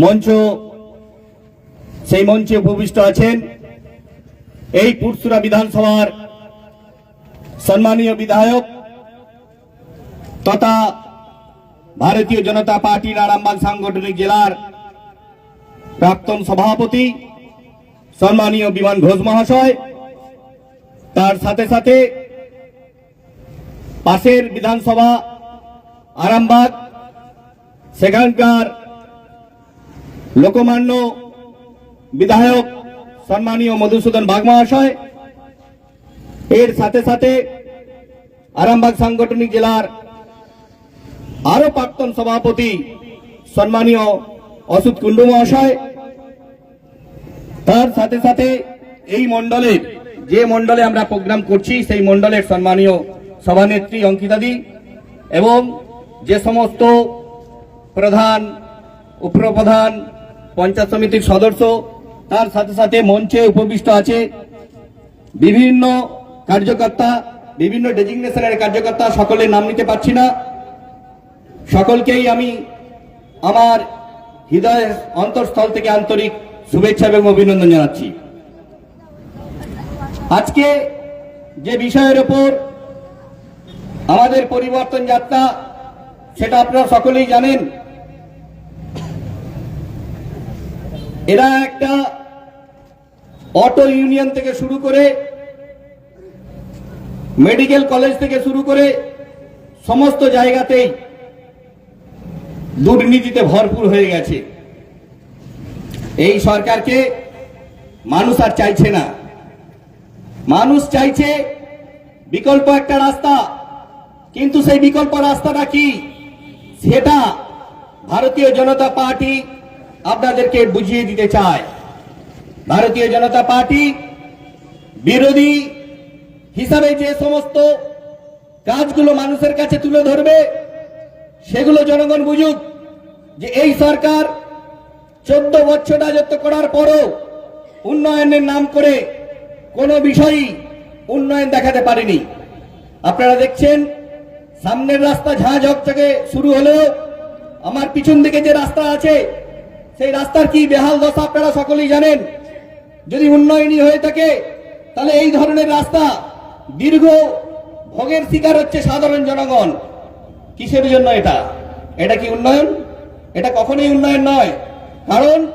মঞ্চ, সেই মঞ্চে উপবিষ্ট আছেন এই পুরসুরা বিধানসভার সম্মানীয় বিধায়ক তথা ভারতীয় জনতা পার্টির আরামবাগ সাংগঠনিক জেলার প্রাক্তন সভাপতি সম্মানীয় বিমান ঘোষ মহাশয়, তার সাথে সাথে পাশের বিধানসভা আরামবাগ, সেখানকার লোকমান্য বিধায়ক সম্মানীয় মধুসূদন বাগ মহাশয় এর সাথে সাথে আরামবাগ সাংগঠনিক জেলার আরও প্রাক্তন সভাপতি সম্মানীয় অসুত কুন্ডু মহাশয়। তার সাথে সাথে এই মণ্ডলের, যে মণ্ডলে আমরা প্রোগ্রাম করছি, সেই মণ্ডলের সম্মানীয় সভানেত্রী অঙ্কিতাদি এবং যে সমস্ত প্রধান, উপপ্রধান পঞ্চায়েত সমিতির সদস্য, তার সাথে সাথে মঞ্চে উপবিষ্ট আছে বিভিন্ন কার্যকর্তা, বিভিন্ন ডেজিগনেশনের কার্যকর্তা, সকলের নাম নিতে পারছি না। সকলকেই আমি আমার হৃদয়ের অন্তঃস্থল থেকে আন্তরিক শুভেচ্ছা এবং অভিনন্দন জানাচ্ছি। আজকে যে বিষয়ের ওপর আমাদের পরিবর্তন যাত্রা, সেটা আপনারা সকলেই জানেন। এরা একটা অটো ইউনিয়ন থেকে শুরু করে মেডিকেল কলেজ থেকে শুরু করে সমস্ত জায়গাতেই দুর্নীতিতে ভরপুর হয়ে গেছে। এই সরকারকে মানুষ আর চাইছে না। মানুষ চাইছে বিকল্প একটা রাস্তা। কিন্তু সেই বিকল্প রাস্তাটা কি? সেটা ভারতীয় জনতা পার্টি আপনাদেরকে বুঝিয়ে দিতে চায় ভারতীয় জনতা পার্টি বিরোধী হিসাবে যে সমস্ত কাজগুলো মানুষের কাছে তুলে ধরবে, সেগুলো জনগণ বুঝুক যে এই সরকার চোদ্দ বছর রাজত্ব করার পরও উন্নয়নের নাম করে কোনো বিষয়ই উন্নয়ন দেখাতে পারেনি। আপনারা দেখছেন, সামনের রাস্তা ঝাঁ থেকে শুরু হলেও আমার পিছন দিকে যে রাস্তা আছে সেই রাস্তার কি বেহাল দশা আপনারা সকলেই জানেন? যদি উন্নয়নই হয়ে থাকে, তাহলে এই ধরনের রাস্তা দীর্ঘ ভোগের শিকার হচ্ছে সাধারণ জনগণ। কিসের জন্য এটা? এটা কি উন্নয়ন? এটা কখনোই উন্নয়ন নয়। কারণ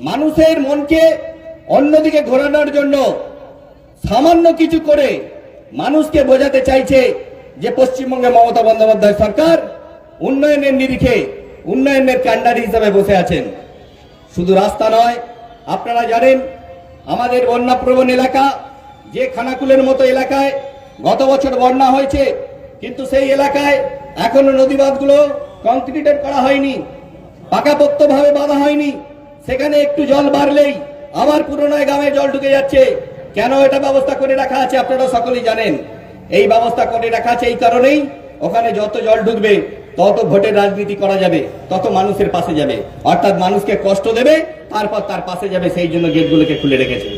মানুষের মনকে অন্যদিকে ঘোরানোর জন্য সামান্য কিছু করে মানুষকে বোঝাতে চাইছে যে পশ্চিমবঙ্গে মমতা বন্দ্যোপাধ্যায় সরকার উন্নয়নের নিরিখে, উন্নয়নের কান্ডারি হিসাবে বসে আছেন। শুধু রাস্তা নয়, আপনারা জানেন, আমাদের বন্যাপ্রবণ এলাকা যে খানাকুলের মতো এলাকায় গত বছর বন্যা হয়েছে, কিন্তু সেই এলাকায় এখনও নদীবাঁধগুলো কংক্রিটেড করা হয়নি, পাকাপোক্তভাবে বাঁধা হয়নি। সেখানে একটু জল বাড়লেই আবার পুরোনো গ্রামে জল ঢুকে যাচ্ছে। কেন এটা ব্যবস্থা করে রাখা আছে আপনারা সকলেই জানেন। এই ব্যবস্থা করে রাখা আছে এই কারণেই ওখানে যত জল ঢুকবে তত ভোটের রাজনীতি করা যাবে, তত মানুষের পাশে যাবে। অর্থাৎ মানুষকে কষ্ট দেবে, তারপর তার পাশে যাবে, সেই জন্য গেটগুলোকে খুলে রেখেছে।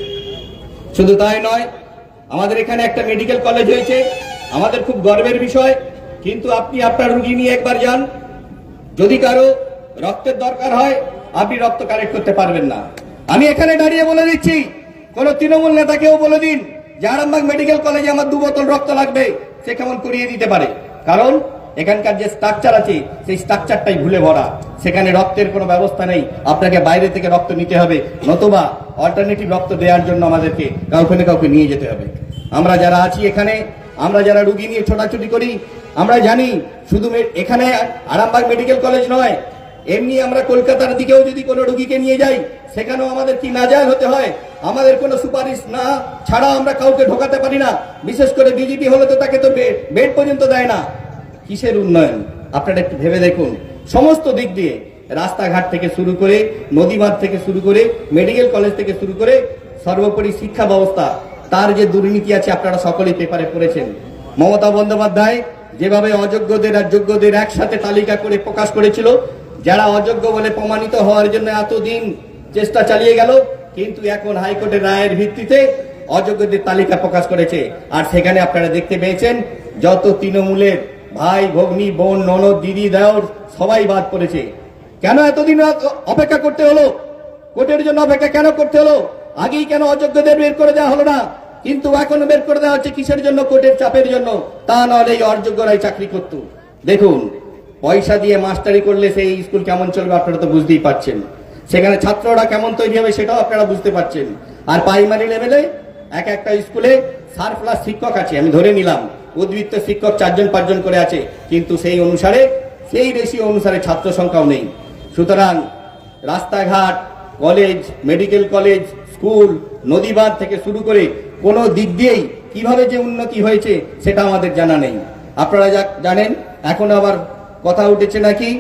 শুধু তাই নয়, আমাদের এখানে একটা মেডিকেল কলেজ হয়েছে, আমাদের খুব গর্বের বিষয়, কিন্তু আপনি আপনার রুগী নিয়ে একবার যান। যদি কারও রক্তের দরকার হয়, আপনি রক্ত কালেক্ট করতে পারবেন না। আমি এখানে দাঁড়িয়ে বলে দিচ্ছি, কোন তৃণমূল নেতাকেও বলে দিন, যে আরামবাগ মেডিকেল কলেজে আমার দু বোতল রক্ত লাগবে, সে কেমন করিয়ে দিতে পারে? কারণ এখানকার যে স্ট্রাকচার আছে, সেই স্ট্রাকচারটাই ভুলে ভরা। সেখানে রক্তের কোনো ব্যবস্থা নেই। আপনাকে বাইরে থেকে রক্ত নিতে হবে, নতুবা অল্টারনেটিভ রক্ত দেওয়ার জন্য আমাদেরকে কাউকে না কাউকে নিয়ে যেতে হবে। আমরা যারা আছি এখানে, আমরা যারা রুগী নিয়ে ছোটাছুটি করি, আমরা জানি শুধু এখানে আরামবাগ মেডিকেল কলেজ নয়, এমনি আমরা কলকাতার দিকেও যদি কোনো রুগীকে নিয়ে যাই, সেখানেও আমাদের কি নাজাল হতে হয়? আমাদের কোনো সুপারিশ না ছাড়া আমরা কাউকে ঢোকাতে পারি না। বিশেষ করে বিজেপি হলে তো তাকে তো বেড পর্যন্ত দেয় না। কিসের উন্নয়ন? আপনারা একটু ভেবে দেখুন। সমস্ত দিক দিয়ে রাস্তাঘাট থেকে শুরু করে নদীবাঁধ থেকে শুরু করে, মেডিকেল কলেজ থেকে শুরু করে সর্বোপরি শিক্ষা ব্যবস্থা, তার যে দুর্নীতি আছে আপনারা সকলেই পেপারে পড়েছেন। মমতা বন্দ্যোপাধ্যায় যেভাবে অযোগ্যদের আর যোগ্যদের একসাথে তালিকা করে প্রকাশ করেছিল, যারা অযোগ্য বলে প্রমাণিত হওয়ার জন্য এতদিন চেষ্টা চালিয়ে গেল, কিন্তু এখন হাইকোর্টের রায়ের ভিত্তিতে অযোগ্যদের তালিকা প্রকাশ করেছে। আর সেখানে আপনারা দেখতে পেয়েছেন, যত তৃণমূলের ভাই, ভগ্নী, বোন, ননদ, দিদি, দেওর, সবাই বাদ পড়েছে। কেন এতদিন অপেক্ষা করতে হলো? কোর্টের জন্য অপেক্ষা কেন করতে হলো? আগেই কেন অযোগ্যদের বের করে দেওয়া হলো না? কিন্তু এখন বের করে দেওয়া হচ্ছে কিসের জন্য? কোর্টের চাপের জন্য। তা নাহলে এই অযোগ্যরাই চাকরি করত। দেখুন, পয়সা দিয়ে মাস্টারি করলে সেই স্কুল কেমন চলবে আপনারা তো বুঝতেই পারছেন। সেখানে ছাত্ররা কেমন তৈরি হবে সেটাও আপনারা বুঝতে পারছেন। আর প্রাইমারি লেভেলে এক একটা স্কুলে সার প্লাস শিক্ষক আছে, আমি ধরে নিলাম। উদ্বৃত্ত শিক্ষক চারজন পাঁচজন করে আছে, কিন্তু সেই অনুসারে, সেই রেশিও অনুসারে ছাত্র সংখ্যাও নেই। সুতরাং রাস্তাঘাট, কলেজ, মেডিকেল কলেজ, স্কুল, নদীবাঁধ থেকে শুরু করে কোনো দিক দিয়েই কীভাবে যে উন্নতি হয়েছে সেটা আমাদের জানা নেই। আপনারা জানেন, এখন আবার কথা উঠেছে নাকি,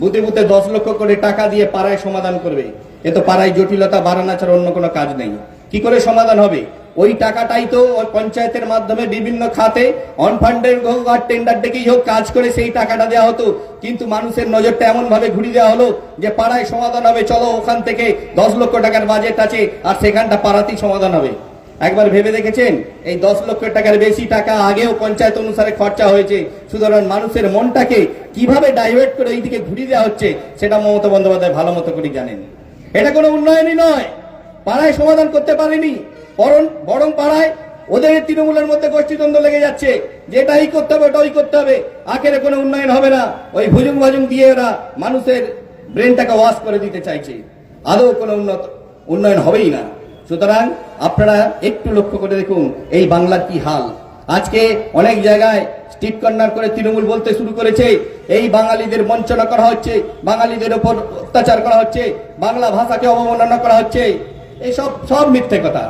বুতে বুতে দশ লক্ষ করে টাকা দিয়ে পাড়ায় সমাধান করবে। এ তো পাড়ায় জটিলতা বাড়ানো ছাড়া অন্য কোনো কাজ নেই। কি করে সমাধান হবে? ওই টাকাটাই তো পঞ্চায়েতের মাধ্যমে বিভিন্ন খাতে অনফান্ডের হোক আর টেন্ডার ডেকেই হোক কাজ করে সেই টাকাটা দেওয়া হতো। কিন্তু মানুষের নজরটা এমন ভাবে ঘুরিয়ে দেওয়া হলো যে পাড়ায় সমাধান হবে, চলো ওখান থেকে দশ লক্ষ টাকার বাজেট আছে আর সেখানটা পাড়াতেই সমাধান হবে। একবার ভেবে দেখেছেন? এই দশ লক্ষ টাকার বেশি টাকা আগেও পঞ্চায়েত অনুসারে খরচা হয়েছে। সুতরাং মানুষের মনটাকে কীভাবে ডাইভার্ট করে এইদিকে ঘুরিয়ে দেওয়া হচ্ছে, সেটা মমতা বন্দ্যোপাধ্যায় ভালো মতো করে জানেন। এটা কোনো উন্নয়নই নয়। পাড়ায় সমাধান করতে পারেনি। বরং বরং পাড়ায় ওদের তৃণমূলের মধ্যে গোষ্ঠীদ্বন্দ্ব লেগে যাচ্ছে। যেটাই করতে হবে, ওটাই করতে হবে। আখেরে কোনো উন্নয়ন হবে না। ওই ভুজুং ভাজুং দিয়ে ওরা মানুষের ব্রেনটাকে ওয়াশ করে দিতে চাইছে। আদৌ কোনো উন্নত, উন্নয়ন হবেই না। সুতরাং আপনারা একটু লক্ষ্য করে দেখুন এই বাংলার কি হাল। আজকে অনেক জায়গায় স্ট্রিট কর্নার করে তৃণমূল বলতে শুরু করেছে, এই বাঙালিদের বঞ্চনা করা হচ্ছে, বাঙালিদের ওপর অত্যাচার করা হচ্ছে, বাংলা ভাষাকে অবমাননা করা হচ্ছে। এইসব সব মিথ্যে কথা।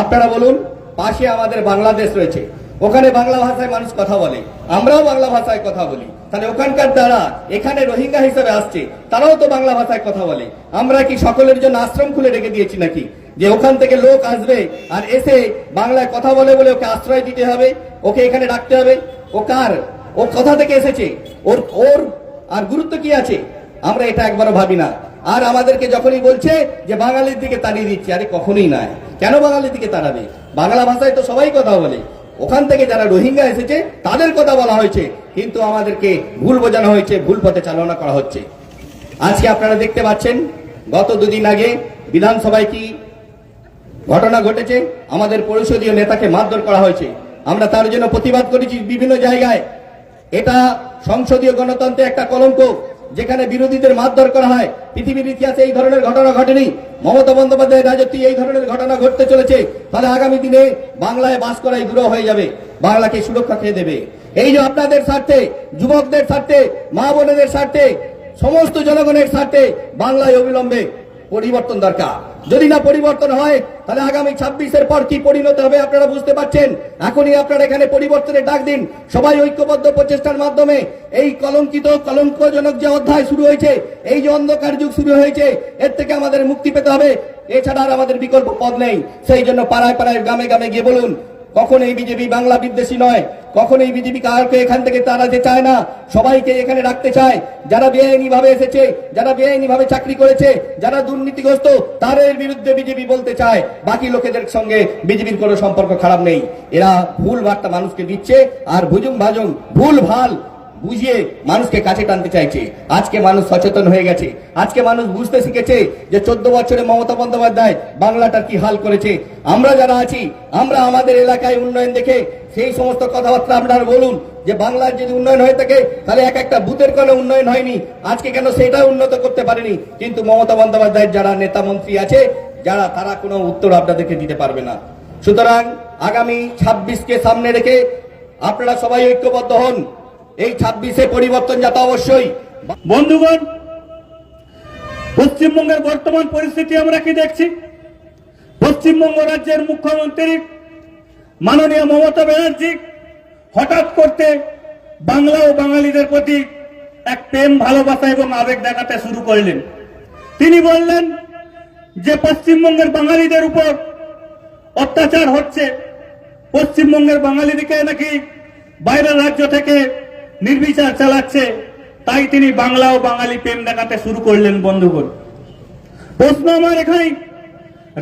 আপনারা বলুন, পাশে আমাদের বাংলাদেশ রয়েছে। ওখানে বাংলা ভাষায় মানুষ কথা বলে, আমরাও বাংলা ভাষায় কথা বলি। তাহলে ওখানকার দ্বারা এখানে রোহিঙ্গা হিসেবে আসছে, তারাও তো বাংলা ভাষায় কথা বলে। আমরা কি সকলের জন্য আশ্রম খুলে রেখে দিয়েছি নাকি? যে ওখান থেকে লোক আসবে আর এসে বাংলায় কথা বলে বলে ওকে আশ্রয় দিতে হবে, ওকে এখানে রাখতে হবে। ও কার? ও কোথা থেকে এসেছে? ওর ওর আর গুরুত্ব কি আছে? আমরা এটা একবারও ভাবি না। আর আমাদেরকে যখনই বলছে যে বাঙালির দিকে তাড়িয়ে দিচ্ছে, আরে কখনোই নয়। কেন বাঙালির দিকে তাড়াবে? বাংলা ভাষায় তো সবাই কথা বলে। ওখান থেকে যারা রোহিঙ্গা এসেছে, তাদের কথা বলা হয়েছে। কিন্তু আমাদেরকে ভুল বোঝানো হয়েছে, ভুল পথে চালনা করা হচ্ছে। আজকে আপনারা দেখতে পাচ্ছেন, গত দুদিন আগে বিধানসভায় কি ঘটনা ঘটেছে? আমাদের পরিষদীয় নেতাকে মারধর করা হয়েছে। আমরা তার জন্য প্রতিবাদ করেছি বিভিন্ন জায়গায়। এটা সংসদীয় গণতন্ত্রে একটা কলঙ্ক। যেখানে বিরোধীদের মারধর করা হয়, পৃথিবীর ইতিহাসে এই ধরনের ঘটনা ঘটেনি। মমতা বন্দ্যোপাধ্যায়ের রাজত্বে এই ধরনের ঘটনা ঘটতে চলেছে। তাহলে আগামী দিনে বাংলায় বাস করাই দূর হয়ে যাবে, বাংলাকে সুরক্ষা খেয়ে দেবে। এই যে আপনাদের স্বার্থে, যুবকদের স্বার্থে, মা বোনেদের স্বার্থে, সমস্ত জনগণের স্বার্থে বাংলায় অবিলম্বে পরিবর্তন দরকার। যদি না পরিবর্তন হয়, তাহলে আগামী ছাব্বিশের পর কি পরিণত হবে আপনারা বুঝতে পারছেন? এখনই আপনারা এখানে পরিবর্তনের ডাক দিন। সবাই ঐক্যবদ্ধ প্রচেষ্টার মাধ্যমে এই কলঙ্কিত, কলঙ্কজনক যে অধ্যায় শুরু হয়েছে, এই যে অন্ধকার যুগ শুরু হয়েছে, এর থেকে আমাদের মুক্তি পেতে হবে। এছাড়া আর আমাদের বিকল্প পথ নেই। সেই জন্য পাড়ায় পাড়ায়, গ্রামে গ্রামে গিয়ে বলুন কখন এই বিজেপি বাংলা বিদ্বেষী নয়? কখন এই বিজেপি কাউকে এখান থেকে তাড়াতে চায় না? সবাইকে এখানে রাখতে চায়। যারা বেআইনি ভাবে এসেছে, যারা বেআইনি ভাবে চাকরি করেছে, যারা দুর্নীতিগ্রস্ত, তাদের বিরুদ্ধে বিজেপি বলতে চায়। বাকি লোকেদের সঙ্গে বিজেপির কোনো সম্পর্ক খারাপ নেই। এরা ভুল বার্তা মানুষকে দিচ্ছে, আর ভুজুম ভাজুম, ভুল ভালো বুঝিয়ে মানুষকে কাছে টানতে চাইছে। আজকে মানুষ সচেতন হয়ে গেছে। আজকে মানুষ বুঝতে শিখেছে যে চোদ্দ বছরে মমতা বন্দ্যোপাধ্যায় বাংলাটার কি হাল করেছে। আমরা যারা আছি, আমরা আমাদের এলাকায় উন্নয়ন দেখে সেই সমস্ত কথাবার্তা আপনারা বলুন যে বাংলার যদি উন্নয়ন হয়ে থাকে, তাহলে এক একটা বুথের কোনো উন্নয়ন হয়নি। আজকে কেন সেটা উন্নত করতে পারেনি। কিন্তু মমতা বন্দ্যোপাধ্যায়ের যারা নেতা মন্ত্রী আছে, যারা, তারা কোনো উত্তর আপনাদেরকে দিতে পারবে না। সুতরাং আগামী ছাব্বিশকে সামনে রেখে আপনারা সবাই ঐক্যবদ্ধ হন। এই ছাব্বিশে পরিবর্তন যাতে অবশ্যই। বন্ধুগণ, পশ্চিমবঙ্গের বর্তমান পরিস্থিতি আমরা কি দেখছি? পশ্চিমবঙ্গ রাজ্যের মুখ্যমন্ত্রী মাননীয় মমতা ব্যানার্জি হঠাৎ করতে বাংলা ও বাঙালিদের প্রতি এক প্রেম, ভালোবাসা এবং আবেগ দেখাতে শুরু করলেন। তিনি বললেন যে, পশ্চিমবঙ্গের বাঙালিদের উপর অত্যাচার হচ্ছে। পশ্চিমবঙ্গের বাঙালিদিকে নাকি বাইরের রাজ্য থেকে নির্বিচার চালাচ্ছে, তাই তিনি বাংলা ও বাঙালি প্রেম দেখাতে শুরু করলেন বন্ধুগণ। প্রশ্ন আমার এখানেই,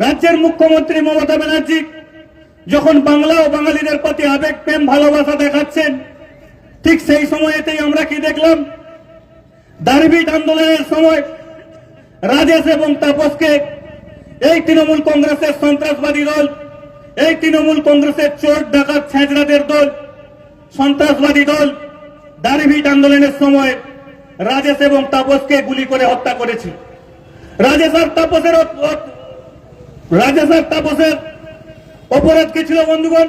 রাজ্যের মুখ্যমন্ত্রী মমতা ব্যানার্জি যখন বাংলা ও বাঙালিদের প্রতি আবেগ, প্রেম, ভালোবাসা দেখাচ্ছেন, ঠিক সেই সময়েতেই আমরা কি দেখলাম? দারভিট আন্দোলনের সময় রাজেশ এবং তাপসকে এই তৃণমূল কংগ্রেসের সন্ত্রাসবাদী দল, এই তৃণমূল কংগ্রেসের চোর, ডাকাত, ছেঁচড়াদের দল, সন্ত্রাসবাদী দল দারভিট আন্দোলনের সময় রাজেশ এবং তাপসকে গুলি করে হত্যা করেছিল রাজেশ আর তাপসের রাজেশ আর তাপসের অপরাধ কি ছিল বন্ধুগণ?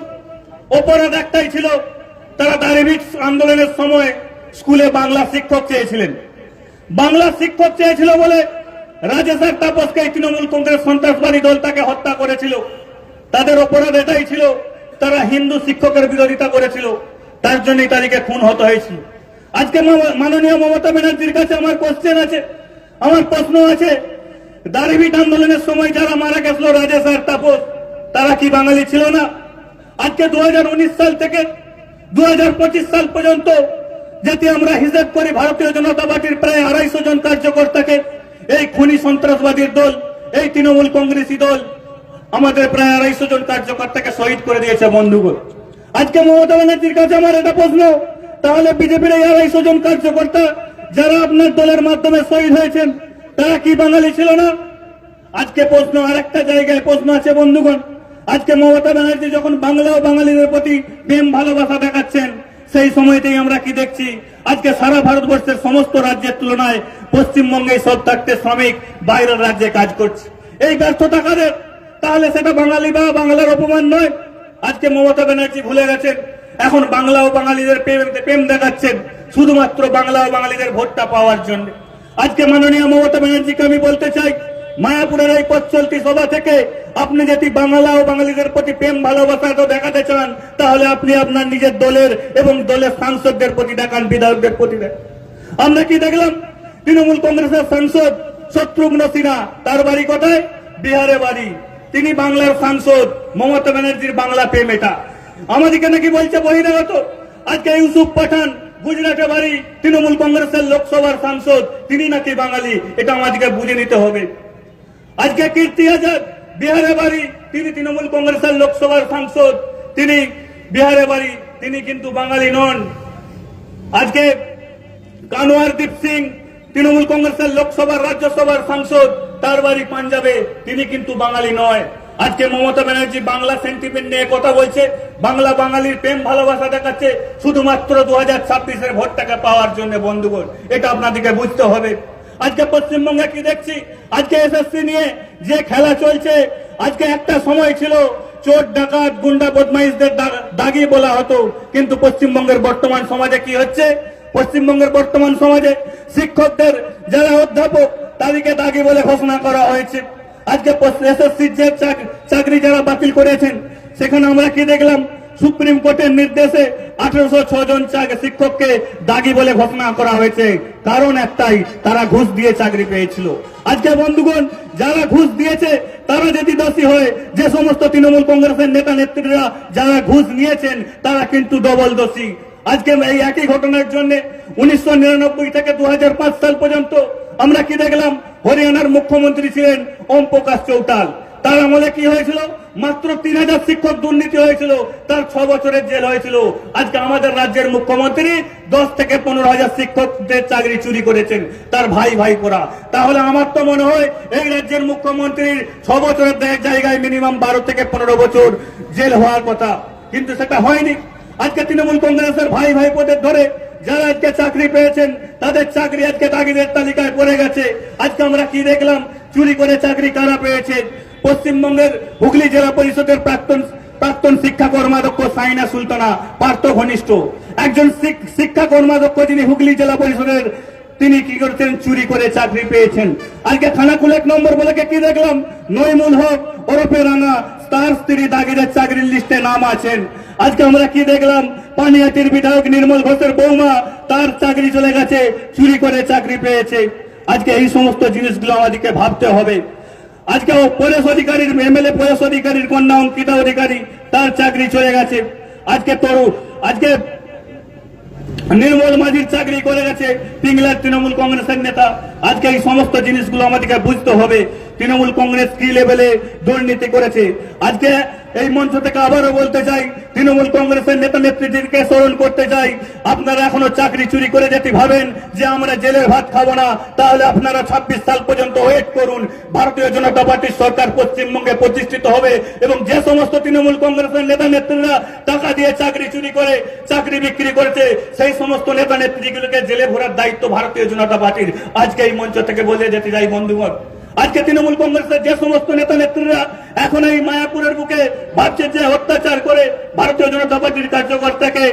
অপরাধ একটাই ছিল, তারা দারিভিক আন্দোলনের সময় স্কুলে বাংলা শিক্ষক চেয়েছিলেন। বাংলা শিক্ষক চেয়েছিল বলে রাজেশ আর তাপসকে তৃণমূল কংগ্রেস সন্ত্রাসবাদী দল তাকে হত্যা করেছিল। তাদের অপরাধ এটাই ছিল, তারা হিন্দু শিক্ষকের বিরোধিতা করেছিল। তার জন্যই তাদেরকে খুন হতে হয়েছিল আজকে মাননীয় মমতা ব্যানার্জির কাছে আমার কোশ্চেন আছে, আমার প্রশ্ন আছে দারিভিট আন্দোলনের সময় যারা মারা গেছিল রাজেশ আর তাপস, তারা কি বাঙালি ছিল না? আজকে দু হাজার উনিশ সাল থেকে দু হাজার পঁচিশ সাল পর্যন্ত যাতে আমরা হিসেব করি, ভারতীয় জনতা পার্টির প্রায় আড়াইশো জন কার্যকর্তাকে, এই খুনি সন্ত্রাসবাদীর দল, এই তৃণমূল কংগ্রেসী দল, আমাদের প্রায় আড়াইশো জন কার্যকর্তাকে শহীদ করে দিয়েছে বন্ধুগণ। আজকে মমতা ব্যানার্জির কাছে আমার এটা প্রশ্ন। তাহলে বিজেপির এই আড়াইশো জন কার্যকর্তা যারা আপনার দলের মাধ্যমে শহীদ হয়েছেন, তারা কি বাঙালি ছিল না? আজকে প্রশ্ন, আরেকটা জায়গায় প্রশ্ন আছে বন্ধুগণ। আজকে মমতা ব্যানার্জি যখন বাংলা ও বাঙালিদের প্রতি প্রেম, ভালোবাসা দেখাচ্ছেন, সেই সময়তেই আমরা কি দেখছি? আজকে সারা ভারতবর্ষের সমস্ত রাজ্যের তুলনায় পশ্চিমবঙ্গে সব থাকতে শ্রমিক বাইরের রাজ্যে কাজ করছে। এই ব্যর্থতা কাদের? তাহলে সেটা বাঙালি বা বাংলার অপমান নয়। আজকে মমতা ব্যানার্জি ভুলে গেছেন। এখন বাংলা ও বাঙালিদের প্রেম প্রেম দেখাচ্ছেন। শুধুমাত্র বাংলা ও বাঙালিদের ভোটটা পাওয়ার জন্য। আজকে মাননীয় মমতা ব্যানার্জিকে আমি বলতে চাই, মায়াপুরের এই পথ চলতি সভা থেকে আপনি যদি বাংলা ও বাঙালিদের প্রতি প্রেম, ভালোবাসা তো দেখাতে চান, তাহলে আপনি আপনার নিজের দলের এবং দলের সাংসদদের প্রতি দেখান, বিধায়কদের প্রতি আমরা কি দেখলাম? তৃণমূল কংগ্রেসের সাংসদ শত্রুঘ্ন সিনহা, তার বাড়ি কোথায়? বিহারে বাড়ি। তিনি বাংলার সাংসদ, মমতা ব্যানার্জির বাংলা প্রেম এটা আমাদেরকে নাকি বলছে বহিরাগত। আজকে ইউসুফ পাঠান, গুজরাটে বাড়ি, তৃণমূল কংগ্রেসের লোকসভার সাংসদ, তিনি নাকি বাঙালি, এটা আমাদেরকে বুঝে নিতে হবে। আজকে কীর্তি আজাদ, বিহারে বাড়ি, তিনি তৃণমূল কংগ্রেসের লোকসভার সাংসদ, তিনি বিহারে বাড়ি, তিনি কিন্তু বাঙালি নন। আজকে কানোয়ার দীপ সিং তৃণমূল কংগ্রেসের লোকসভার রাজ্যসভার সাংসদ, তার বাড়ি পাঞ্জাবে। তিনি কিন্তু বাঙালি নয়। আজকে মমতা ব্যানার্জি বাংলা সেন্টিমেন্ট নিয়ে কথা বলছে। বাংলা বাঙালির প্রেম, ভালোবাসা দেখাচ্ছে। শুধুমাত্র দু হাজার ছাব্বিশের ভোটটাকে পাওয়ার জন্য বন্ধুগণ, এটা আপনাদেরকে বুঝতে হবে। আজকে পশ্চিমবঙ্গে কি দেখছি? আজকে এসএসসি নিয়ে যে খেলা চলছে, আজকে একটা সময় ছিল, চোর, ডাকাত, গুন্ডা, বদমাইশদের দাগি বলা হতো। কিন্তু পশ্চিমবঙ্গের বর্তমান সমাজে কি হচ্ছে? পশ্চিমবঙ্গের বর্তমান সমাজে শিক্ষকদের যারা অধ্যাপক তাদেরকে দাগি বলে ঘোষণা করা হয়েছে। আজকে এসএসসির যে চাক- চাকরি যারা বাতিল করেছেন, সেখানে আমরা কি দেখলাম? সুপ্রিম কোর্টের নির্দেশে আঠারোশো জন শিক্ষককে দাগি বলে ঘোষণা করা হয়েছে। কারণ একটাই, তারা ঘুষ দিয়ে চাকরি পেয়েছিল। আজকে বন্ধুগণ, যারা ঘুষ দিয়েছে, তারা যদি দোষী হয়, যে সমস্ত তৃণমূল কংগ্রেসের নেতা নেত্রীরা যারা ঘুষ নিয়েছেন, তারা কিন্তু ডবল দোষী। আজকে এই একই ঘটনার জন্য উনিশশো নিরানব্বই থেকে দুহাজার পাঁচ সাল পর্যন্ত আমরা কি দেখলাম? হরিয়ানার মুখ্যমন্ত্রী ছিলেন ওম প্রকাশ চৌতাল। তার আমলে কি হয়েছিল? মাত্র তিন হাজার শিক্ষক দুর্নীতি হয়েছিল। তার ছ বছরের জেল হয়েছিল। আজকে আমাদের রাজ্যের মুখ্যমন্ত্রী দশ থেকে পনেরো হাজার শিক্ষকদের চাকরি চুরি করেছেন। তার ভাই ভাই করা তাহলে আমার তো মনে হয় এই রাজ্যের মুখ্যমন্ত্রীর ছ বছরের জায়গায় মিনিমাম বারো থেকে পনেরো বছর জেল হওয়ার কথা। কিন্তু সেটা হয়নি। আজকে তৃণমূল কংগ্রেসের ভাই ভাই পদের ধরে যারা আজকে চাকরি পেয়েছেন, তাদের চাকরি আজকে তাগিদের তালিকায় পড়ে গেছে। আজকে আমরা কি দেখলাম? চুরি করে চাকরি কারা পেয়েছে পশ্চিমবঙ্গের হুগলি জেলা পরিষদের প্রাক্তন প্রাক্তন শিক্ষা কর্মাধ্যক্ষ সাইনা সুলতানা, পার্থ ঘনিষ্ঠ। একজন শিক- শিক্ষা কর্মাধ্যক্ষ যিনি হুগলি জেলা পরিষদের তিনি কি করছেন চুরি করে চাকরি পেয়েছেন। আজকে খানাকুল এক নম্বর বলে কি দেখলাম? নইমুল হক, ওরফে রানা, তার স্ত্রী দাগিদের চাকরির লিস্টে নাম আছেন। আজকে আমরা কি দেখলাম? পানিয়াটির বিধায়ক নির্মল ঘোষের বৌমা, তার চাকরি চলে গেছে, চুরি করে চাকরি পেয়েছে। আজকে এই সমস্ত জিনিসগুলো আমাদেরকে ভাবতে হবে। আজকে ও পরেশ অধিকারীর, এমএলএ পরেশ অধিকারীর কন্যা অঙ্কিতা অধিকারী, তার চাকরি চলে গেছে। আজকে তরু, আজকে নির্মল মাঝির চাকরি করে গেছে পিংলার তৃণমূল কংগ্রেসের নেতা। আজকে এই সমস্ত জিনিসগুলো আমাদেরকে বুঝতে হবে। তৃণমূল কংগ্রেস কি লেভেলে দুর্নীতি করেছে? আজকে এই মঞ্চ থেকে আবারও বলতে চাই, তৃণমূল কংগ্রেসের নেতা নেত্রীদেরকে স্মরণ করতে চাই। আপনারা এখনও চাকরি চুরি করে যেতে ভাবেন যে আমরা জেলের ভাত খাব না, তাহলে আপনারা ছাব্বিশ সাল পর্যন্ত ওয়েট করুন। ভারতীয় জনতা পার্টির সরকার পশ্চিমবঙ্গে প্রতিষ্ঠিত হবে এবং যে সমস্ত তৃণমূল কংগ্রেসের নেতা নেত্রীরা টাকা দিয়ে চাকরি চুরি করে, চাকরি বিক্রি করেছে, সেই সমস্ত নেতা নেত্রীগুলোকে জেলে ভরার দায়িত্ব ভারতীয় জনতা পার্টির। আজকে এই মঞ্চ থেকে বলে যেতে চাই, বন্ধুগণ আজকে তৃণমূল কংগ্রেসের যে সমস্ত নেতা নেত্রীরা এখন এই মায়াপুরের বুকে ভাবছে যে অত্যাচার করে ভারতীয় জনতা পার্টির কার্যকর্তাকে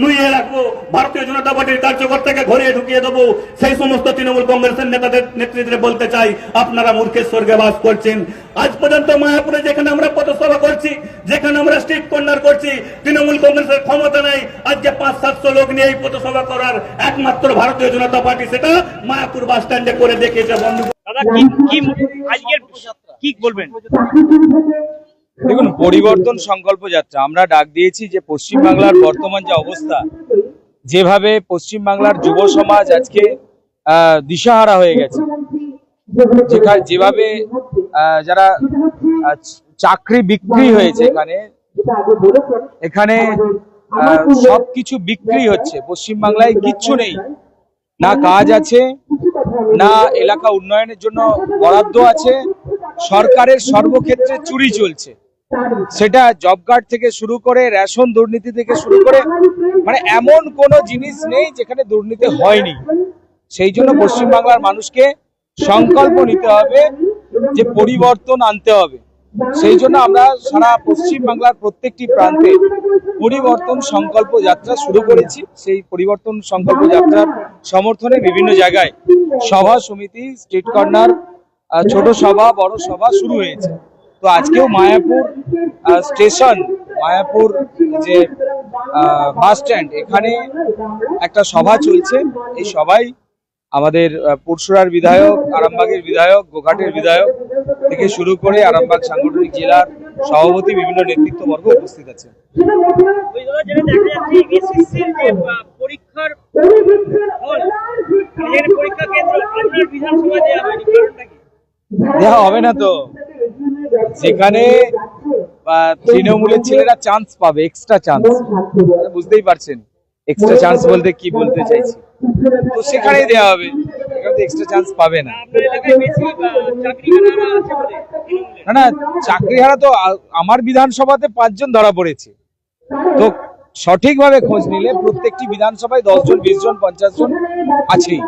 নুইয়ে রাখব, ভারতীয় জনতা পার্টির কার্যকর্তাকে ঘরে ঢুকিয়ে দেবো। সেই সমস্ত তৃণমূল কংগ্রেসের নেতাদের নেতৃত্বে বলতে চাই, আপনারা মূর্খের স্বর্গে বাস করছেন। আজ পর্যন্ত মায়াপুরে যেখানে আমরা পথসভা করছি, যেখানে আমরা স্ট্রিট কর্নার করছি, তৃণমূল কংগ্রেসের ক্ষমতা নেই। আজকে পাঁচ, সাতশো লোক নিয়ে এই পথসভা করার একমাত্র ভারতীয় জনতা পার্টি, সেটা মায়াপুর বাস স্ট্যান্ডে করে দেখিয়েছে বন্ধু দাদা কি কি আজকের কি বলবেন? দেখুন পরিবর্তন সংকল্প যাত্রা আমরা ডাক দিয়েছি যে পশ্চিমবাংলার বর্তমান যে অবস্থা যেভাবে পশ্চিমবাংলার যুব সমাজ আজকে আহ, দিশাহারা হয়ে গেছে। যেখানে যেভাবে আহ, যারা চাকরি বিক্রি হয়েছে এখানে এখানে আহ, সবকিছু বিক্রি হচ্ছে। পশ্চিমবাংলায় কিচ্ছু নেই। না কাজ আছে, না এলাকা উন্নয়নের জন্য বরাদ্দ আছে, সরকারের সর্বক্ষেত্রে চুরি চলছে। সেটা জব কার্ড থেকে শুরু করে রেশন দুর্নীতি থেকে শুরু করে মানে এমন কোনো জিনিস নেই যেখানে দুর্নীতি হয়নি। সেই জন্য পশ্চিমবাংলার মানুষকে সংকল্প নিতে হবে যে পরিবর্তন আনতে হবে। সেই জন্য আমরা সারা পশ্চিম বাংলার প্রত্যেকটি প্রান্তে পরিবর্তন সংকল্প যাত্রা শুরু করেছি। সেই পরিবর্তন সংকল্প যাত্রার সমর্থনে বিভিন্ন জায়গায় সভা সমিতি স্ট্রিট কর্নার ছোট সভা, বড় সভা শুরু হয়েছে। তো আজকেও মায়াপুর স্টেশন, মায়াপুর যে বাস স্ট্যান্ড, এখানে একটা সভা চলছে। এই সভায় আমাদের আহ, পুরসুরার বিধায়ক আরামবাগের বিধায়ক গোঘাটের বিধায়ক থেকে শুরু করে আরামবাগ সাংগঠনিক জেলার সভাপতি বিভিন্ন নেতৃত্ববর্গ উপস্থিত আছে হবে না তো। যেখানে তৃণমূলের ছেলেরা চান্স পাবে এক্সট্রা চান্স বুঝতেই পারছেন। এক্সট্রা চান্স বলতে কি বলতে চাইছি? তো সেখানেই দেওয়া হবে। এখানে এক্সট্রা চান্স পাবে না। না না চাকরি হারা তো আমার বিধানসভাতে পাঁচজন ধরা পড়েছে। তো সঠিকভাবে খোঁজ নিলে প্রত্যেকটি বিধানসভায় দশ জন বিশ জন পঞ্চাশ জন আছেই।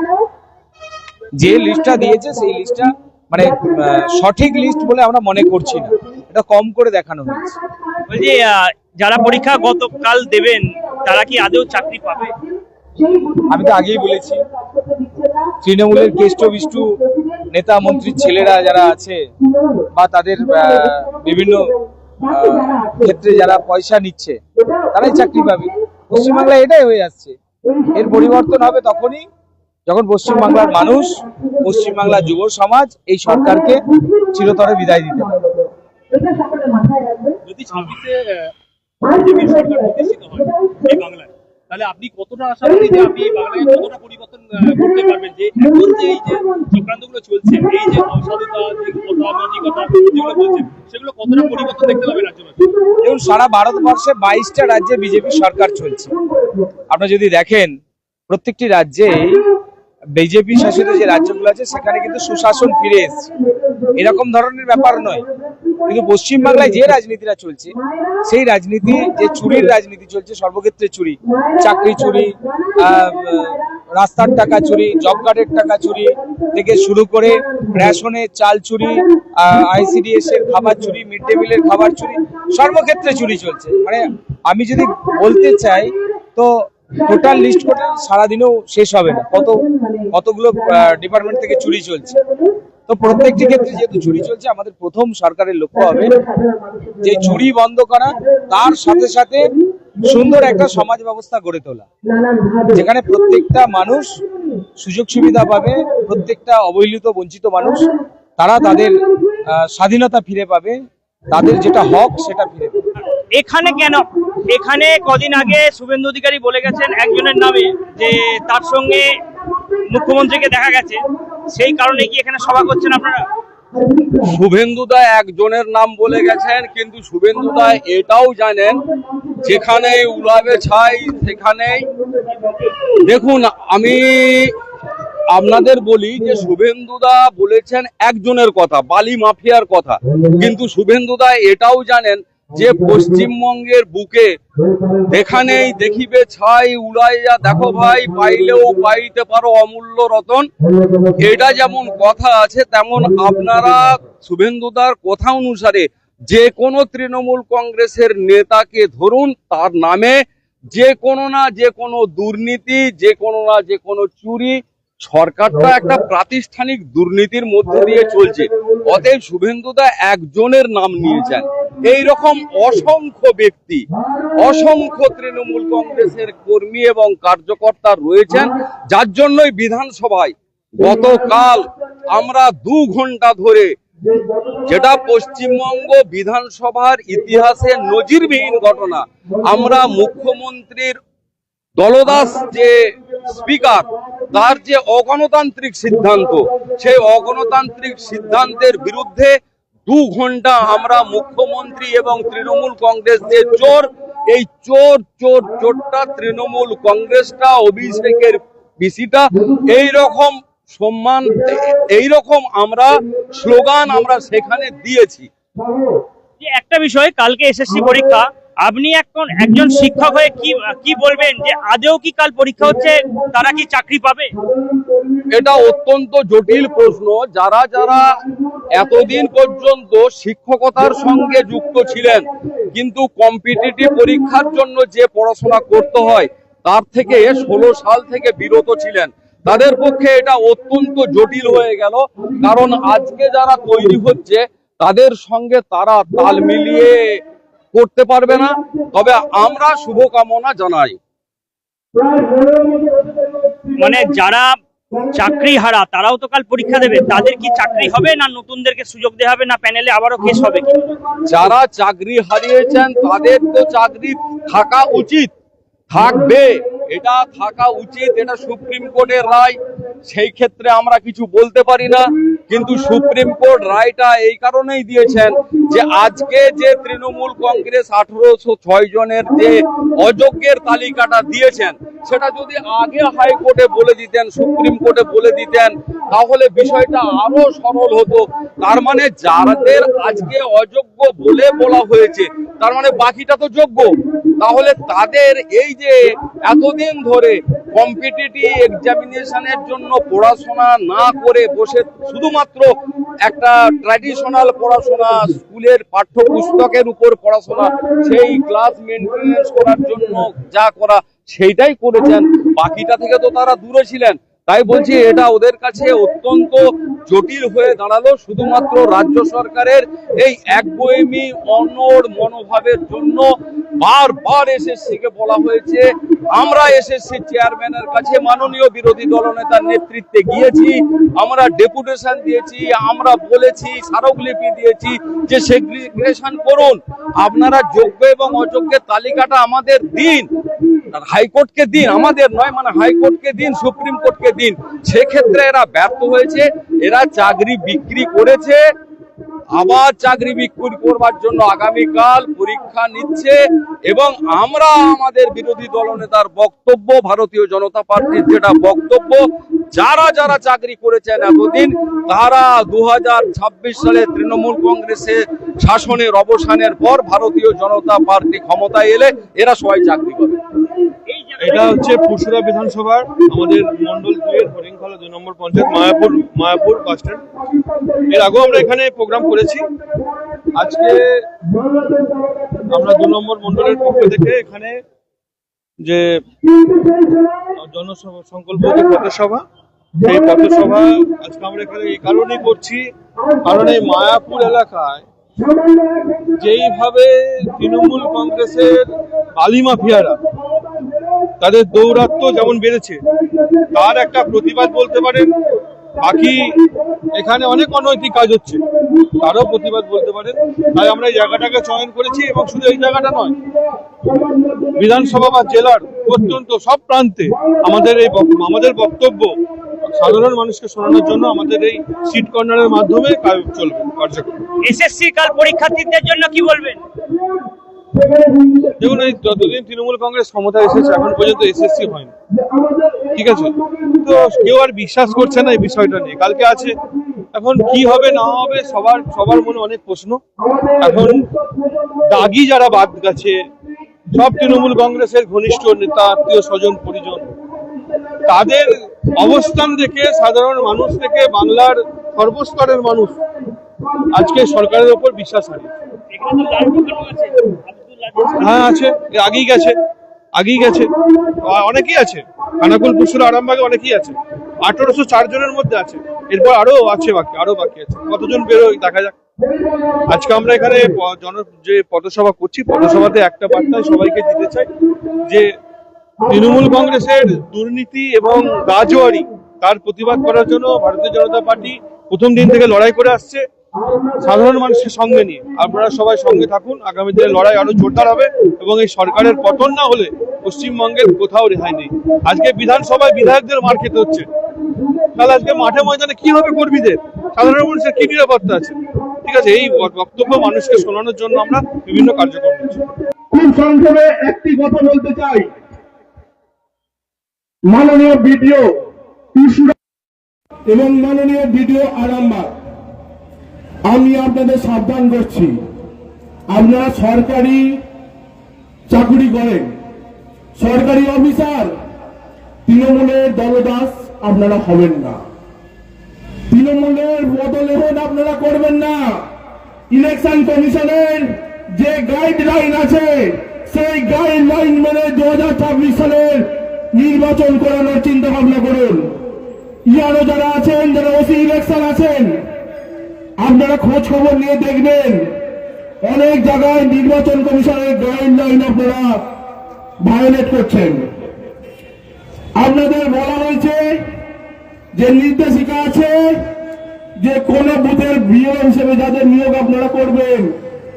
যে লিস্টটা দিয়েছে সেই লিস্টটা মানে আহ, সঠিক লিস্ট বলে আমরা মনে করছি না। এটা কম করে দেখানো হয়েছে বলছি যারা পরীক্ষা গতকাল দেবেন তারা কি আদৌ চাকরি পাবে? আমি তো আগেই বলেছি তৃণমূলের কেষ্ট বিষ্টু নেতা মন্ত্রীর ছেলেরা যারা আছে বা তাদের আহ, বিভিন্ন ক্ষেত্রে যারা পয়সা নিচ্ছে তারাই চাকরি পাবে। পশ্চিমবাংলায় এটাই হয়ে যাচ্ছে। এর পরিবর্তন হবে তখনই যখন পশ্চিমবাংলার মানুষ পশ্চিমবাংলার যুব সমাজ এই সরকারকে চিরতরে বিদায় দিতে পারে যদি বাংলায় তাহলে আপনি কতটা আশাবাদী যে আপনি বাংলায় কতটা পরিবর্তন করতে পারবেন? যে এখন যে এই যে চক্রান্তগুলো চলছে এই যে অসাধুতা অসামাজিকতা যেগুলো বলছে সেগুলো কতটা পরিবর্তন দেখতে পাবেন রাজ্যবাসী? দেখুন সারা ভারতবর্ষে বাইশটা রাজ্যে বিজেপি সরকার চলছে। আপনি যদি দেখেন প্রত্যেকটি রাজ্যে বিজেপি শাসিত যে রাজ্যগুলো আছে সেখানে কিন্তু সুশাসন ফিরে এসছে। এরকম ধরনের ব্যাপার নয়। কিন্তু পশ্চিমবাংলায় যে রাজনীতিটা চলছে, সেই রাজনীতি, যে চুরির রাজনীতি চলছে, সর্বক্ষেত্রে চুরি। চাকরি চুরি রাস্তার টাকা চুরি জব কার্ডের টাকা চুরি থেকে শুরু করে রেশনের চাল চুরি আইসিডিএস এর খাবার চুরি মিড ডে মিলের খাবার চুরি, সর্বক্ষেত্রে চুরি চলছে। মানে আমি যদি বলতে চাই, তো টোটাল লিস্ট করে সারাদিনেও শেষ হবে না। কত কতগুলো ডিপার্টমেন্ট থেকে চুরি চলছে। তো প্রত্যেকটি ক্ষেত্রে যেহেতু চুরি চলছে, আমাদের প্রথম সরকারের লক্ষ্য হবে যে চুরি বন্ধ করা, তার সাথে সাথে সুন্দর একটা সমাজ ব্যবস্থা গড়ে তোলা। যেখানে প্রত্যেকটা মানুষ সুযোগ সুবিধা পাবে, প্রত্যেকটা অবহেলিত, বঞ্চিত মানুষ, তারা তাদের স্বাধীনতা ফিরে পাবে, তাদের যেটা হক সেটা ফিরে পাবে। এখানে কেন? এখানে কদিন আগে শুভেন্দু অধিকারী বলে গেছেন একজনের নামে যে তার সঙ্গে মুখ্যমন্ত্রীকে দেখা গেছে। সেই কারণে কি এখানে সভা করছেন আপনারা? শুভেন্দুদা একজনের নাম বলে গেছেন, কিন্তু শুভেন্দুদা এটাও জানেন যেখানে উড়াবে ছাই, সেখানেই। দেখুন, আমি আপনাদের বলি যে শুভেন্দুদা বলেছেন একজনের কথা, বালি মাফিয়ার কথা। কিন্তু শুভেন্দুদা এটাও জানেন যে পশ্চিমবঙ্গের বুকে এখানেই দেখিবে ছাই উড়াইয়া দেখো ভাই পাইলেও পাইতে পারো অমূল্য রতন। এটা যেমন কথা আছে তেমন আপনারা শুভেন্দুদার কথা অনুসারে যে কোনো তৃণমূল কংগ্রেসের নেতাকে ধরুন তার নামে যে কোনো না যে কোনো দুর্নীতি যে কোনো না যে কোনো চুরি সরকারটা একটা প্রাতিষ্ঠানিক দুর্নীতির মধ্যে দিয়ে চলছে। অতএব শুভেন্দুদা একজনের নাম নিয়েছেন এই রকম অসংখ্য ব্যক্তি, অসংখ্য তৃণমূল কংগ্রেসের কর্মী এবং কার্যকর্তা রয়েছেন, যার জন্যই বিধানসভায় গতকাল আমরা দু ঘণ্টা ধরে যেটা পশ্চিমবঙ্গ বিধানসভার ইতিহাসে নজিরবিহীন ঘটনা, আমরা মুখ্যমন্ত্রীর দলদাস যে স্পিকার, তার যে অগণতান্ত্রিক সিদ্ধান্ত, সেই অগণতান্ত্রিক সিদ্ধান্তের বিরুদ্ধে দু ঘণ্টা আমরা মুখ্যমন্ত্রী এবং তৃণমূল কংগ্রেস যে চোর, এই চোর চোর, চোরটা তৃণমূল কংগ্রেসটা, অভিষেকের বিসিটা এই রকম সম্মান এই রকম আমরা স্লোগান আমরা সেখানে দিয়েছি। একটা বিষয়, কালকে এসএসসি পরীক্ষা আপনি এখন একজন শিক্ষক হয়ে কি কি বলবেন যে আদেও কি কাল পরীক্ষা হচ্ছে? তারা কি চাকরি পাবে? এটা অত্যন্ত জটিল প্রশ্ন। যারা যারা এতদিন পর্যন্ত শিক্ষকতার সঙ্গে যুক্ত ছিলেন, কিন্তু কম্পিটিটিভ পরীক্ষার জন্য যে পড়াশোনা করতে হয়, তার থেকে ষোলো সাল থেকে বিরত ছিলেন। তাদের পক্ষে এটা অত্যন্ত জটিল হয়ে গেল। কারণ আজকে যারা তৈরি হচ্ছে, তাদের সঙ্গে তারা তাল মিলিয়ে করতে পারবে না। তবে আমরা শুভকামনা জানাই। মানে যারা চাকরি হারা তারাও তো কাল পরীক্ষা দেবে। তাদের কি চাকরি হবে না নতুনদেরকে সুযোগ দেওয়া হবে না প্যানেলে আবারও কেস হবে যারা চাকরি হারিয়েছেন তাদের তো চাকরি থাকা উচিত থাকবে। এটা থাকা উচিত, এটা সুপ্রিম কোর্টের রায়। সেই ক্ষেত্রে আমরা কিছু বলতে পারি না, কিন্তু সুপ্রিম কোর্ট রায়টা এই কারণেই দিয়েছেন যে আজকে যে তৃণমূল কংগ্রেস আঠারোশো ছয় জনের যে অযোগ্যের তালিকাটা দিয়েছেন, সেটা যদি আগে হাইকোর্টে বলে দিতেন, সুপ্রিম কোর্টে বলে দিতেন, তাহলে বিষয়টা আরও সরল হতো। তার মানে যাদের আজকে অযোগ্য বলে বলা হয়েছে, তার মানে বাকিটা তো যোগ্য। তাহলে তাদের এই যে এতদিন ধরে কম্পিটিটিভ এক্সামিনেশনের জন্য পড়াশোনা না করে বসে শুধুমাত্র একটা ট্র্যাডিশনাল পড়াশোনা, স্কুলের পাঠ্যপুস্তকের উপর পড়াশোনা, সেই ক্লাস মেনটেন্স করার জন্য যা করা, সেইটাই করেছেন। বাকিটা থেকে তো তারা দূরে ছিলেন। তাই বলছি এটা ওদের কাছে অত্যন্ত জটিল হয়ে দাঁড়াল শুধুমাত্র রাজ্য সরকারের এই এক একবয়েমি অনড় মনোভাবের জন্য বারবার এসএসসিকে বলা হয়েছে। আমরা এসএসসি চেয়ারম্যানের কাছে মাননীয় বিরোধী দলনেতার নেতৃত্বে গিয়েছি আমরা ডেপুটেশন দিয়েছি আমরা বলেছি স্মারকলিপি দিয়েছি যে সেগ্রিগেশন করুন। আপনারা যোগ্য এবং অযোগ্যের তালিকাটা আমাদের দিন। হাইকোর্টকে দিন, আমাদের নয় মানে হাইকোর্টকে দিন, সুপ্রিম কোর্টকে দিন। সেক্ষেত্রে এরা ব্যর্থ হয়েছে, এরা চাকরি বিক্রি করেছে, আবার চাকরি বিক্রি করবার জন্য আগামীকাল পরীক্ষা নিচ্ছে এবং আমরা আমাদের বিরোধী দলনেতার বক্তব্য, ভারতীয় জনতা পার্টির যেটা বক্তব্য, যারা যারা চাকরি করেছেন এতদিন, তারা দু হাজার ছাব্বিশ সালে তৃণমূল কংগ্রেসের শাসনের অবসানের পর ভারতীয় জনতা পার্টি ক্ষমতায় এলে এরা সবাই চাকরি যে এটা হচ্ছে পুরসুরা বিধানসভার আমাদের মন্ডল দুইয়ের হরিংখলা দুই number panchayat, Mayapur Mayapur bus stand এর আগেও আমরা এখানে প্রোগ্রাম করেছি। আজকে আমরা দু নম্বর মন্ডলের পক্ষ থেকে এখানে যে জনসভা সংকল্প পথসভা, সেই পথসভা আজকে আমরা এখানে এই কারণেই করছি। কারণ এই মায়াপুর এলাকায় যেইভাবে তৃণমূল কংগ্রেসের বালি মাফিয়ারা তাদের দৌরাত্ম যেমন বেড়েছে, তার একটা প্রতিবাদ বলতে পারেন, বাকি এখানে অনেক অনৈতিক কাজ হচ্ছে, তারও প্রতিবাদ বলতে পারেন। তাই আমরা এই জায়গাটাকে চয়ন করেছি এবং শুধু এই জায়গাটা নয়, বিধানসভা বা জেলার অত্যন্ত সব প্রান্তে আমাদের এই আমাদের বক্তব্য সাধারণ মানুষকে শোনানোর জন্য আমাদের এই সিট কর্নারের মাধ্যমে চলবে, কার্যক্রম। এসএসসি কাল পরীক্ষার্থীদের জন্য কি বলবেন? দেখুন, এই যতদিন তৃণমূল কংগ্রেস ক্ষমতায় এসেছে, এখন পর্যন্ত এসএসসি হয়নি। ঠিক আছে? তো কেউ আর বিশ্বাস করছে না এই বিষয়টা নিয়ে। কালকে আছে, এখন কি হবে, না হবে, সবার সবার মনে অনেক প্রশ্ন। এখন দাগি যারা বাদ গেছে, সব তৃণমূল কংগ্রেসের ঘনিষ্ঠ নেতা, আত্মীয় স্বজন, পরিজন, তাদের অবস্থান দেখে সাধারণ মানুষ থেকে বাংলার সর্বস্তরের মানুষ আজকে সরকারের ওপর বিশ্বাস হারিয়েছে। হ্যাঁ আছে। আগেই গেছে। আগেই গেছে। অনেকেই আছে। খানাকুল পুসুর আরামবাগে অনেকেই আছে। আঠারোশো চার জনের মধ্যে আছে। এরপর আরও আছে বাকি, আরও বাকি আছে। কতজন বেরোয় দেখা যাক। আজকে আমরা এখানে জন, যে পথসভা করছি, পথসভাতে একটা বার্তায় সবাইকে দিতে চাই যে তৃণমূল কংগ্রেসের দুর্নীতি এবং গাজোয়ারি তার প্রতিবাদ করার জন্য ভারতীয় জনতা পার্টি প্রথম দিন থেকে লড়াই করে আসছে। সাধারণ মানুষের সঙ্গে নিয়ে। আপনারা সবাই সঙ্গে থাকুন। আগামী দিনে লড়াই আরও জোরদার হবে এবং এই সরকারের পতন না হলে পশ্চিমবঙ্গের কোথাও রেহাই নেই। আজকে বিধানসভায় বিধায়কদের মার খেতে হচ্ছে। তাহলে আজকে মাঠে ময়দানে কি হবে কর্মীদের? সাধারণ মানুষের কি নিরাপত্তা আছে? ঠিক আছে, এই বক্তব্য মানুষকে শোনানোর জন্য আমরা বিভিন্ন কার্যক্রম নিচ্ছি। খুব সংক্ষেপে একটি কথা বলতে চাই। মাননীয় বিডিও এবং মাননীয় বিডিও আরামবাগ। আমি আপনাদের সাবধান করছি। আপনারা সরকারি চাকুরি করেন। সরকারি অফিসার, তৃণমূলের দলদাস আপনারা হবেন না। তৃণমূলের বদলেহন আপনারা করবেন না। ইলেকশন কমিশনের যে গাইডলাইন আছে, সেই গাইডলাইন মেনে দু হাজার ছাব্বিশ সালের নির্বাচন করানোর চিন্তা ভাবনা করুন। ইয়ারও যারা আছেন, যারা ওসি ইলেকশন আছেন আপনারা খোঁজ খবর নিয়ে দেখবেন। অনেক জায়গায় নির্বাচন কমিশনের গাইডলাইন আপনারা ভায়োলেট করছেন। আপনাদের বলা হয়েছে যে নির্দেশিকা আছে যে কোন বুথের বিও হিসেবে যাদের নিয়োগ আপনারা করবেন,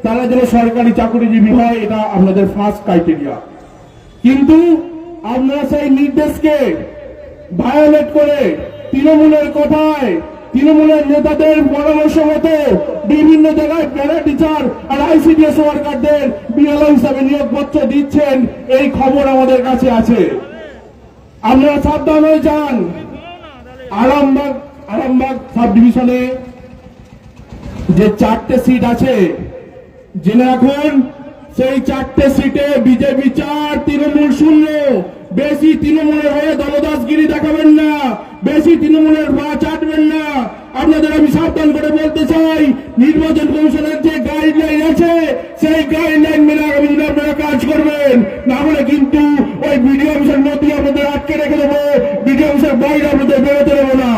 তারা যেন সরকারি চাকরিজীবী হয়, এটা আপনাদের ফার্স্ট ক্রাইটেরিয়া কিন্তু আপনারা সেই নির্দেশকে ভায়োলেট করে তৃণমূলের কথায় তৃণমূলের নেতাদের পরামর্শ মতো বিভিন্ন জায়গায় প্যারা টিচার আর আইসিডিএস ওয়ার্কারদের বিএলও হিসাবে নিয়োগপত্র দিচ্ছেন, এই খবর আমাদের কাছে আছে। আপনারা সাবধান হয়ে যান। আরামবাগ আরামবাগ সাব ডিভিশনে যে চারটে সিট আছে, জেনে রাখুন, সেই চারটে সিটে বিজেপি চার, তৃণমূল শূন্য। বেশি তৃণমূলের হয়ে দলদাসগিরি দেখাবেন না। বেশি তৃণমূলের পা চাটবেন না আপনাদের আমি সাবধান করে বলতে চাই নির্বাচন কমিশনের যে গাইডলাইন আছে সেই গাইডলাইন মেনে আগামী দিনে আপনারা কাজ করবেন না হলে কিন্তু ওই বিডিও অফিসের মধ্যে আপনাদের আটকে রেখে দেবো বিডিও অফিসের বাইরে আপনাদের বেরোতে দেবো না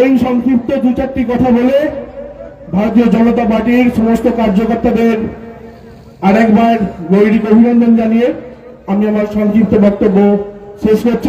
এই সংক্ষিপ্ত দু চারটি কথা বলে ভারতীয় জনতা পার্টির সমস্ত কার্যকর্তাদের আরেকবার গৈরিক অভিনন্দন জানিয়ে আমি আমার সংক্ষিপ্ত বক্তব্য শেষ করছি।